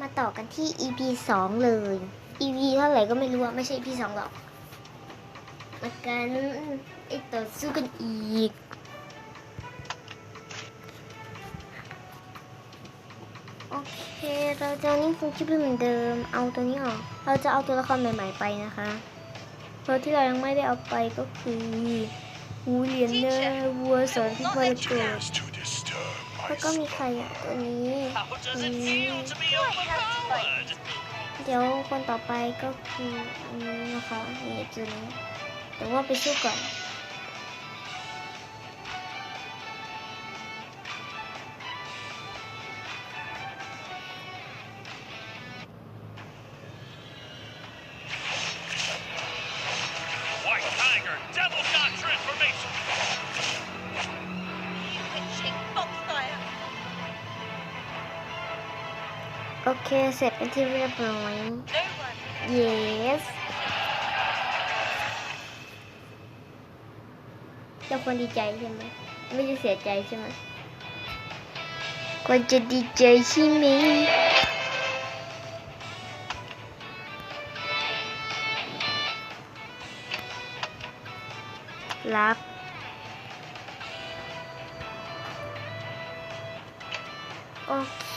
มาต่อกันที่ EP สองเลย EP เท่าไหร่ก็ไม่รู้อะไม่ใช่ EP สองหรอกมากันไอต่อสู้กันอีก โอเคเราจะนิ่งคงชิปเหมือนเดิม เอาตัวนี้ออก เราจะเอาตัวละครใหม่ ๆ ไปนะคะตัวที่เรายังไม่ได้เอาไปก็คือวูเลียนเนอร์วัวสอนที่บริเกิด แล้วก็มีใครอะตัวนี้ How does อื it ม feel to be overpowered? เดี๋ยวคนต่อไปก็คืออันนี้นะคะนี่ตัวนี้แต่ว่าไปสู้ก่อน โอเค เสร็จเป็นที่เรียบร้อย yes เราควรดีใจใช่ไหม ไม่ได้เสียใจใช่ไหมควรจะดีใจใช่ไหมรับโอเค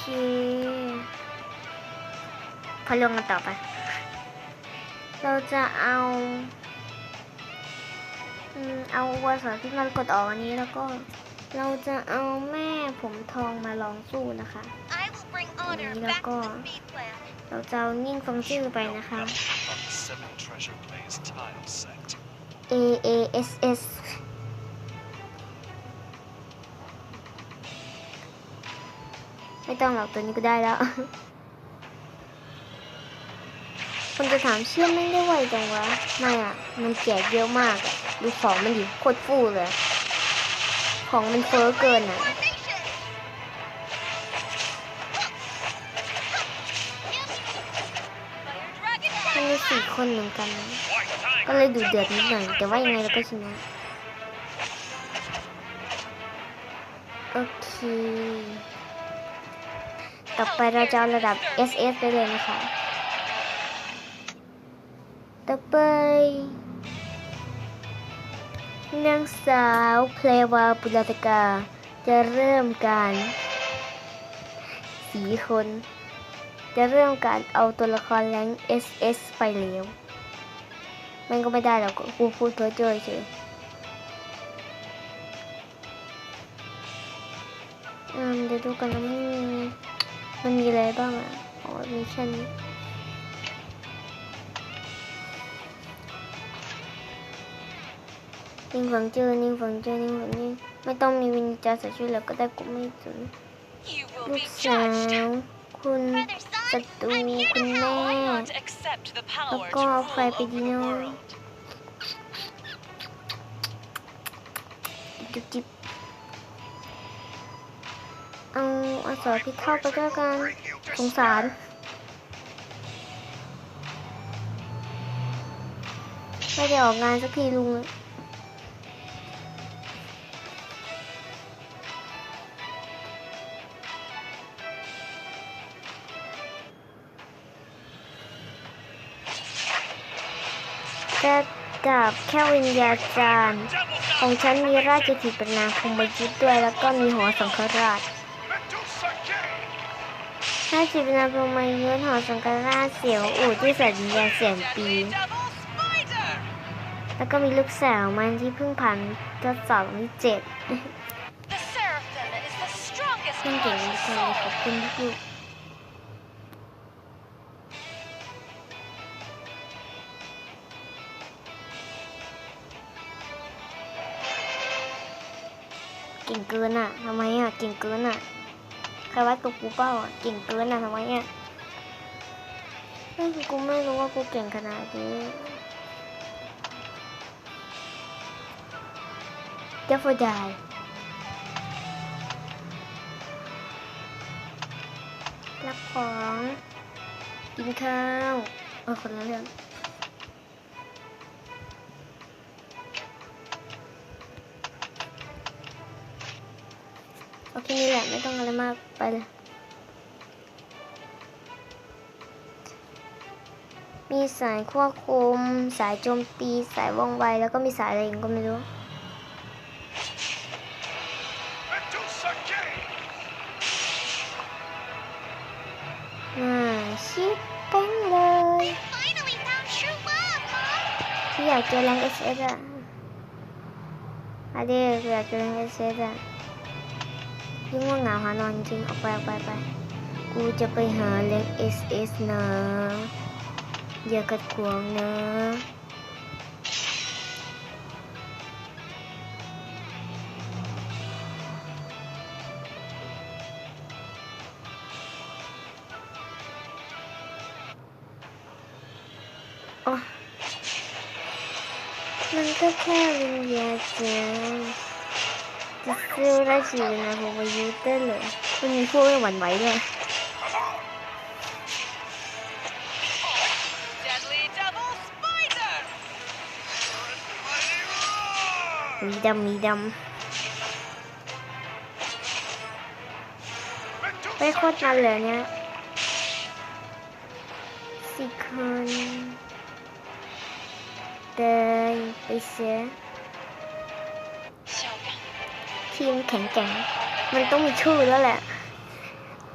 พอลงกันต่อไป เราจะเอาอืมเอาวัวสารที่มันกดออกอันนี้แล้วก็เราจะเอาแม่ผมทองมาลองสู้นะคะ I will bring honor Mira back to ko. the speed plant. เราจะเอานิ่งฟังชื่อไปนะคะ on the seven treasure blaze tile set. A A S S ไม่ต้องหรอกตัวนี้ก็ได้แล้ว คนจะถามเชื่อไม่ได้ไวจังวะ ไม่อะ มันแจกเยอะมากอะดูของมันดิโคตรฟูเลย ของมันเฟ้อเกินอะ มันมีสี่คนเหมือนกัน ก็เลยดูเดือดนิดหน่อย แต่ว่ายังไงเราก็ชนะ โอเค ต่อไปเราจะเอาระดับ SS ได้เลยนะคะ ต่อไป นางสาวเพลวาปุรตกา จะเริ่มการสีคน จะเริ่มการเอาตัวละครแรง SS ไปแล้วมันก็ไม่ได้หรอกกูพูดเพ้อเจ้อเฉยอืมเดี๋ยวดูกันนะมันมีมันมีอะไรบ้างอะ อ๋อ มีแค่นี้ นิ่งฝังเจอนิ่งฝังเจอนิ่งฝังนี่ไม่ต้องมีวิญญาณใส่ช่วยแล้วก็ได้กูไม่สนลูกสาวคุณศัตรูคุณแม่ help. I not accept the power Ako, to rule Fray over the Pidino. world. จุบจิบเอาอสรพิเข้าไปด้วยกันสงสารไม่ได้ออกงานสักทีลุงเลย แต่กับแค่วิญญาจารย์ Devil ของ Shot ฉันมีราชกิจเป็นนางคมยุทธ์ด้วย แล้วก็มีหอสังฆราช Medusa ราชกิจเป็นนางพรหมยุทธ์หอสังฆราชเสียวอู่ที่สัญญาเสียนปี Deadly Devil Spider! แล้วก็มีลูกสาวมันที่เพิ่งผ่านทดสอบวันที่เจ็ด The Seraphim is the strongest เพื่อนเก่งทุกคนเลยขอบคุณลูก ก่งเกินอะทำไมอะเก่งเกินอะใครว่าตัวกูเป้าอะเก่งเกินอะทำไมอะเฮ้ยกูไม่รู้ว่ากูเก่งขนาดนี้เดี๋ยวฟอดายรับของกินข้าวเออคนละเรื่อง โอเคนี่แหละ ไม่ต้องอะไรมากไปเลย มีสายควบคุม สายโจมตี สายว่องไว แล้วก็มีสายอะไรอีกก็ไม่รู้ อ่า ชิปเป้งเลย Finally found true love, Mom! พี่อยากเจอแรงเอสเอสอะอะเด็กอยากเจอแรงเอสเอสอะ ยิ่ง่วงเหงาหานอนจริงออกไปออกไปไป กูจะไปหาแรงเอสเอสนะอย่ากัดขวางนะโอ้มันก็แค่วิญญาณเสียง จะซื้อได้สินะผมมายูเต้นเลยมันมีพวกไม่หวั่นไหวด้วยมีดำมีดำไปโคตรมันเลยเนี่ยสี่คนเดินไปเสีย ทีมแข็งแกร่งมันต้องมีชื่อแล้วแหละ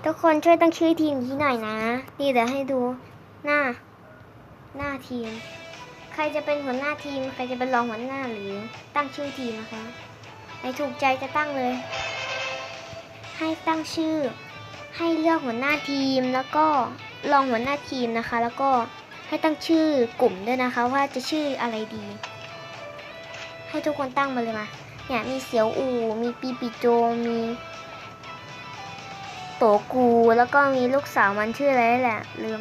ทุกคนช่วยตั้งชื่อทีมที่หน่อยนะ นี่เดี๋ยวให้ดูหน้า หน้าทีม ใครจะเป็นหัวหน้าทีม ใครจะเป็นรองหัวหน้าหรือตั้งชื่อทีมนะคะใครถูกใจจะตั้งเลย ให้ตั้งชื่อ ให้เลือกหัวหน้าทีมแล้วก็รองหัวหน้าทีมนะคะ แล้วก็ให้ตั้งชื่อกลุ่มด้วยนะคะ ว่าจะชื่ออะไรดี ให้ทุกคนตั้งมาเลยมา เนี่ยมีเสียวอูมีปีปีโจมีโตกูแล้วก็มีลูกสาวมันชื่ออะไรแหละลืม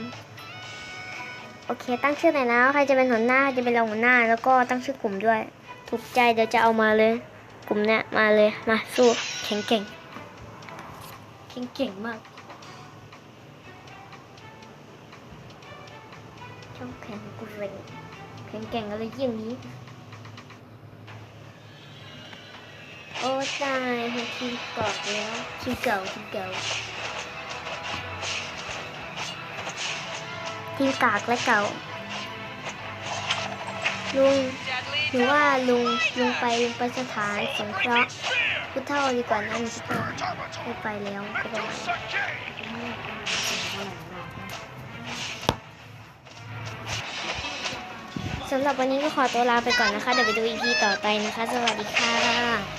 โอเค ตั้งชื่อหน่อยนะใครจะเป็นหัวหน้าจะเป็นรองหัวหน้า แล้วก็ตั้งชื่อกลุ่มด้วย ถูกใจเดี๋ยวจะเอามาเลย กลุ่มเนี้ยมาเลยมาสู้แข็งเก่งแข็งเก่งมากช่องแข็งกูเร่งแข็งเก่งอะไรอย่างนี้ โอ้ตายเห็นทีมเก่าแล้วทีมเก่าทีมเก่าทีมกากและเก่า ลุงหรือว่าลุงลุงไปลุงไปสถานสงเคราะห์ Spear! ผู้เท่าดีกว่านั้นไม่ไปแล้วก็ประมาณสำหรับวันนี้ก็ขอตัวลาไปก่อนนะคะ เดี๋ยวไปดูอีพีต่อไปนะคะ สวัสดีค่ะ